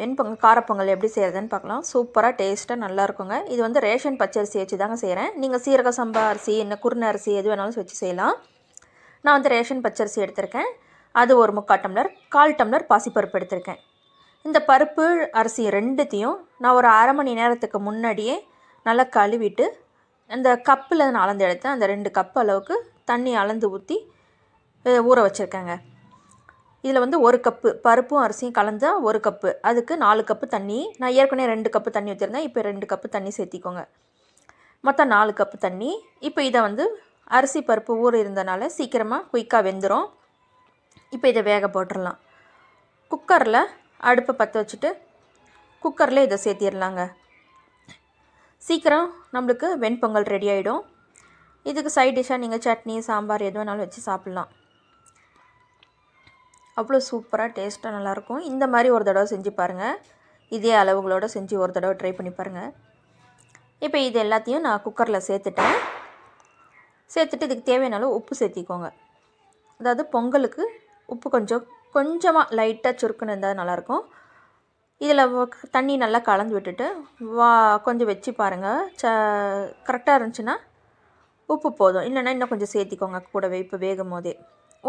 வெண்பொங்கல் காரப்பொங்கல் எப்படி செய்கிறதுன்னு பார்க்கலாம். சூப்பராக டேஸ்ட்டாக நல்லா இருக்குங்க. இது வந்து ரேஷன் பச்சரிசி வச்சு தாங்க செய்கிறேன் நீங்கள் சீரக சம்பா அரிசி என்ன குருணை அரிசி எது வேணாலும் வச்சு செய்யலாம். நான் வந்து ரேஷன் பச்சரிசி எடுத்திருக்கேன். அது ஒரு முக்கால் டம்ளர் கால் டம்ளர் பாசிப்பருப்பு எடுத்திருக்கேன். இந்த பருப்பு அரிசி ரெண்டுத்தையும் நான் ஒரு அரை மணி நேரத்துக்கு முன்னாடியே நல்லா கழுவிட்டு அந்த கப்பில் நான் அளந்து எடுத்தேன். அந்த ரெண்டு கப் அளவுக்கு தண்ணி அளந்து ஊற்றி ஊற வச்சுருக்கேங்க. இதில் வந்து ஒரு கப்பு பருப்பும் அரிசியும் கலந்தால் ஒரு கப்பு. அதுக்கு நாலு கப்பு தண்ணி. நான் ஏற்கனவே ரெண்டு கப்பு தண்ணி ஊற்றிருந்தேன் இப்போ ரெண்டு கப்பு தண்ணி சேர்த்திக்கோங்க. மொத்தம் நாலு கப்பு தண்ணி. இப்போ இதை வந்து அரிசி பருப்பு ஊற இருந்தனால சீக்கிரமாக குயிக்காக வெந்துடும் இப்போ இதை வேக போட்டுடலாம் குக்கரில் அடுப்பை பற்ற வச்சுட்டு குக்கரில் இதை சேர்த்திடலாங்க சீக்கிரம் நம்மளுக்கு வெண்பொங்கல் ரெடி ஆகிடும் இதுக்கு சைட் டிஷ்ஷாக நீங்கள் சட்னி சாம்பார் எது வேணாலும் வச்சு சாப்பிட்லாம். அவ்வளோ சூப்பராக டேஸ்ட்டாக நல்லாயிருக்கும். இந்த மாதிரி ஒரு தடவை செஞ்சு பாருங்கள் இதே அளவுகளோடு செஞ்சு ஒரு தடவை ட்ரை பண்ணி பாருங்கள் இப்போ இது எல்லாத்தையும் நான் குக்கரில் சேர்த்துட்டேன். சேர்த்துட்டு இதுக்கு தேவையான அளவு உப்பு சேர்த்திக்கோங்க. அதாவது பொங்கலுக்கு உப்பு கொஞ்சம் கொஞ்சமாக லைட்டாக சுருக்குன்னு இருந்தால் நல்லாயிருக்கும். இதில் தண்ணி நல்லா கலந்து விட்டுட்டு வா கொஞ்சம் வச்சு பாருங்கள் ச கரெக்டாக இருந்துச்சுன்னா உப்பு போதும். இல்லைன்னா இன்னும் கொஞ்சம் சேர்த்திக்கோங்க கூடவே இப்போ வேகும் போதே.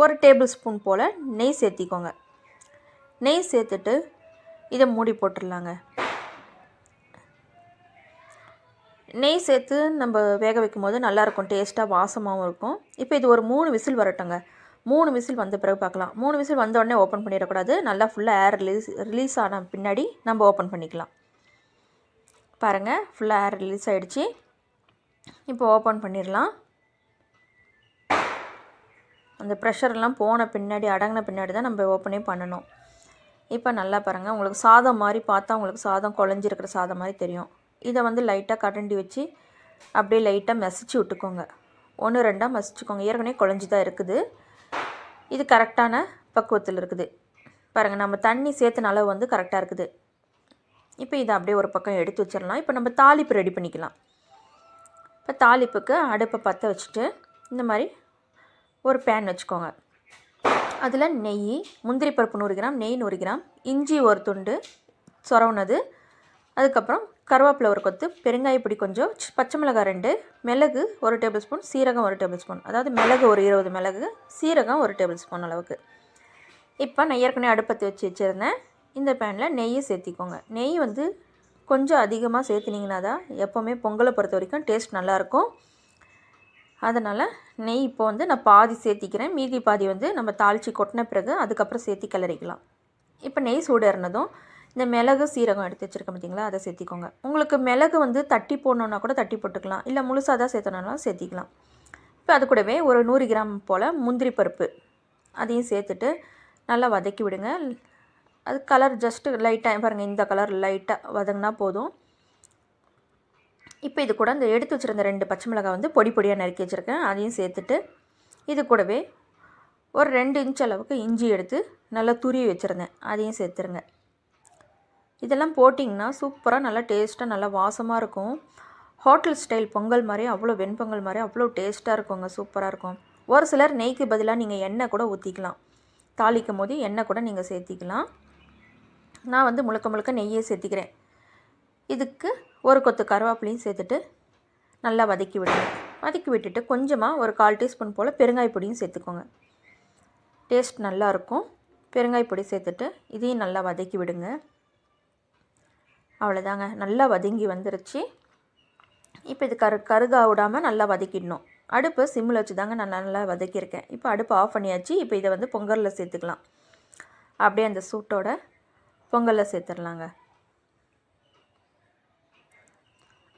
ஒரு டேபிள் ஸ்பூன் போல் நெய் சேர்த்திக்கோங்க. நெய் சேர்த்துட்டு இதை மூடி போட்டுடலாங்க. நெய் சேர்த்து நம்ம வேக வைக்கும் போது நல்லாயிருக்கும் டேஸ்ட்டாக வாசமாகவும் இருக்கும். இப்போ இது ஒரு மூணு விசில் வரட்டுங்க. மூணு விசில் வந்த பிறகு பார்க்கலாம். மூணு விசில் வந்த உடனே ஓப்பன் பண்ணிடக்கூடாது. நல்லா ஃபுல்லாக ஏர் ரிலீஸ் ரிலீஸ் ஆன பின்னாடி நம்ம ஓப்பன் பண்ணிக்கலாம். பாருங்கள் ஃபுல்லாக ஏர் ரிலீஸ் ஆகிடுச்சி இப்போ ஓப்பன் பண்ணிடலாம். அந்த ப்ரெஷர்லாம் போன பின்னாடி அடங்கின பின்னாடி தான் நம்ம ஓப்பனே பண்ணணும். இப்போ நல்லா பாருங்கள் உங்களுக்கு சாதம் மாதிரி பார்த்தா உங்களுக்கு சாதம் குழஞ்சிருக்கிற சாதம் மாதிரி தெரியும். இதை வந்து லைட்டாக கரண்டி வச்சு அப்படியே லைட்டாக மசிச்சு விட்டுக்கோங்க. ஒன்று ரெண்டாக மசிச்சுக்கோங்க. ஏற்கனவே குழஞ்சி தான் இருக்குது. இது கரெக்டான பக்குவத்தில் இருக்குது. பாருங்கள் நம்ம தண்ணி சேர்த்துன அளவு வந்து கரெக்டாக இருக்குது. இப்போ இதை அப்படியே ஒரு பக்கம் எடுத்து வச்சிடலாம். இப்போ நம்ம தாளிப்பு ரெடி பண்ணிக்கலாம். இப்போ தாளிப்புக்கு அடுப்பை பற்ற வச்சுட்டு இந்த மாதிரி ஒரு பேன் வச்சுக்கோங்க. அதில் நெய் முந்திரி பருப்பு நூறு கிராம் நெய் நூறு கிராம் இஞ்சி ஒரு துண்டு சொரவுனது அதுக்கப்புறம் கருவேப்பிலை ஒரு கொத்து பெருங்காய பிடி கொஞ்சம் பச்சை மிளகாய் ரெண்டு மிளகு ஒரு டேபிள் ஸ்பூன் சீரகம் ஒரு டேபிள் ஸ்பூன் அதாவது மிளகு ஒரு இருபது மிளகு சீரகம் ஒரு டேபிள் ஸ்பூன் அளவுக்கு. இப்போ நான் ஏற்கனவே அடுப்பத்தை வச்சு வச்சுருந்தேன். இந்த பேனில் நெய்யை சேர்த்திக்கோங்க. நெய் வந்து கொஞ்சம் அதிகமாக சேர்த்துனீங்கன்னா தான் எப்போவுமே பொங்கலை பொறுத்த வரைக்கும் டேஸ்ட் நல்லாயிருக்கும் அதனால் நெய் இப்போ வந்து நான் பாதி சேர்த்திக்கிறேன். மீதி பாதி வந்து நம்ம தாளித்து கொட்டின பிறகு அதுக்கப்புறம் சேர்த்தி கிளறிக்கலாம். இப்போ நெய் சூடு ஏறினதும் இந்த மிளகு சீரகம் எடுத்து வச்சுருக்கேன் பார்த்தீங்களா? அதை சேர்த்திக்கோங்க. உங்களுக்கு மிளகு வந்து தட்டி போடணுன்னா கூட தட்டி போட்டுக்கலாம். இல்லை முழுசாக தான் சேர்த்தணும்னாலும் சேர்த்திக்கலாம். இப்போ அது கூடவே ஒரு நூறு கிராம் போல் முந்திரி பருப்பு அதையும் சேர்த்துட்டு நல்லா வதக்கி விடுங்க. அது கலர் ஜஸ்ட்டு லைட்டாக பாருங்கள் இந்த கலர் லைட்டாக வதங்கினா போதும். இப்போ இது கூட இந்த எடுத்து வச்சுருந்த ரெண்டு பச்சை மிளகாய் வந்து பொடி பொடியாக நறுக்கி வச்சுருக்கேன். அதையும் சேர்த்துட்டு இது கூடவே ஒரு ரெண்டு இன்ச் அளவுக்கு இஞ்சி எடுத்து நல்லா துருவி வச்சுருந்தேன். அதையும் சேர்த்துருங்க. இதெல்லாம் போட்டிங்கன்னா சூப்பராக நல்லா டேஸ்ட்டாக நல்லா வாசமாக இருக்கும். ஹோட்டல் ஸ்டைல் பொங்கல் மாதிரி அவ்வளோ வெண்பொங்கல் மாதிரி அவ்வளோ டேஸ்ட்டாக இருக்குங்க. சூப்பராக இருக்கும். ஒரு சிலர் நெய்க்கு பதிலாக நீங்கள் எண்ணெய் கூட ஊற்றிக்கலாம் தாளிக்கும் போது எண்ணெய் கூட நீங்கள் சேர்த்திக்கலாம். நான் வந்து முழுக்க முழுக்க நெய்யே சேர்த்திக்கிறேன். இதுக்கு ஒரு கொத்து கருவேப்பிலையும் சேர்த்துட்டு நல்லா வதக்கி விடுங்க வதக்கி விட்டுட்டு கொஞ்சமாக ஒரு கால் டீஸ்பூன் போல் பெருங்காய் பொடியும் சேர்த்துக்கோங்க. டேஸ்ட் நல்லா இருக்கும். பொடி சேர்த்துட்டு இதையும் நல்லா வதக்கி விடுங்க. அவ்வளோதாங்க. நல்லா வதங்கி வந்துருச்சு. இப்போ இது கரு கருகா விடாமல் நல்லா வதக்கிடணும். அடுப்பு சிம்மில் வச்சு தாங்க நான் நல்லா வதக்கியிருக்கேன். இப்போ அடுப்பு ஆஃப் பண்ணியாச்சு. இப்போ இதை வந்து பொங்கலில் சேர்த்துக்கலாம். அப்படியே அந்த சூட்டோட பொங்கலில் சேர்த்துடலாங்க.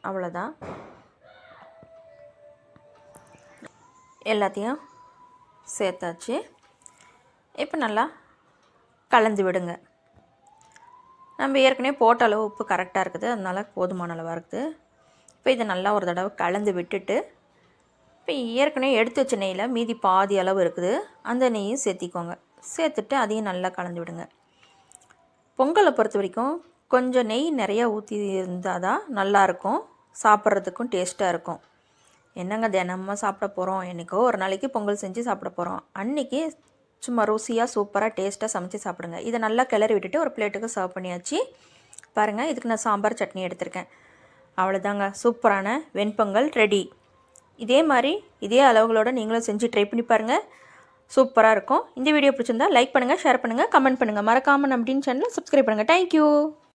அவ்வளோதான். எல்லாத்தையும் சேர்த்தாச்சு. இப்போ நல்லா கலந்து விடுங்க. நம்ம ஏற்கனவே போட்ட அளவு உப்பு கரெக்டாக இருக்குது. அதனால போதுமான அளவாக இருக்குது. இப்போ இதை நல்லா ஒரு தடவை கலந்து விட்டுட்டு இப்போ ஏற்கனவே எடுத்து வச்ச நெய்யில் மீதி பாதி அளவு இருக்குது. அந்த நெய்யும் சேர்த்திக்கோங்க. சேர்த்துட்டு அதையும் நல்லா கலந்து விடுங்க. பொங்கலை பொறுத்த வரைக்கும் கொஞ்சம் நெய் நிறையா ஊற்றி இருந்தால் தான் நல்லாயிருக்கும் சாப்பிட்றதுக்கும் டேஸ்ட்டாக இருக்கும். என்னங்க தினமும் சாப்பிட போகிறோம் என்றைக்கோ ஒரு நாளைக்கு பொங்கல் செஞ்சு சாப்பிட போகிறோம் அன்றைக்கி சும்மா ருசியாக சூப்பராக டேஸ்ட்டாக சமைச்சு சாப்பிடுங்க. இதை நல்லா கிளறி விட்டுட்டு ஒரு பிளேட்டுக்கு சர்வ் பண்ணியாச்சு. பாருங்கள் இதுக்கு நான் சாம்பார் சட்னி எடுத்திருக்கேன். அவ்வளோதாங்க சூப்பரான வெண்பொங்கல் ரெடி. இதே மாதிரி இதே அளவுகளோடு நீங்களும் செஞ்சு ட்ரை பண்ணி பாருங்கள் சூப்பராக இருக்கும். இந்த வீடியோ பிடிச்சிருந்தா லைக் பண்ணுங்கள் ஷேர் பண்ணுங்கள் கமெண்ட் பண்ணுங்கள் மறக்காமல் நம்ம டீன் சேனலை சப்ஸ்கிரைப் பண்ணுங்கள் தேங்க்யூ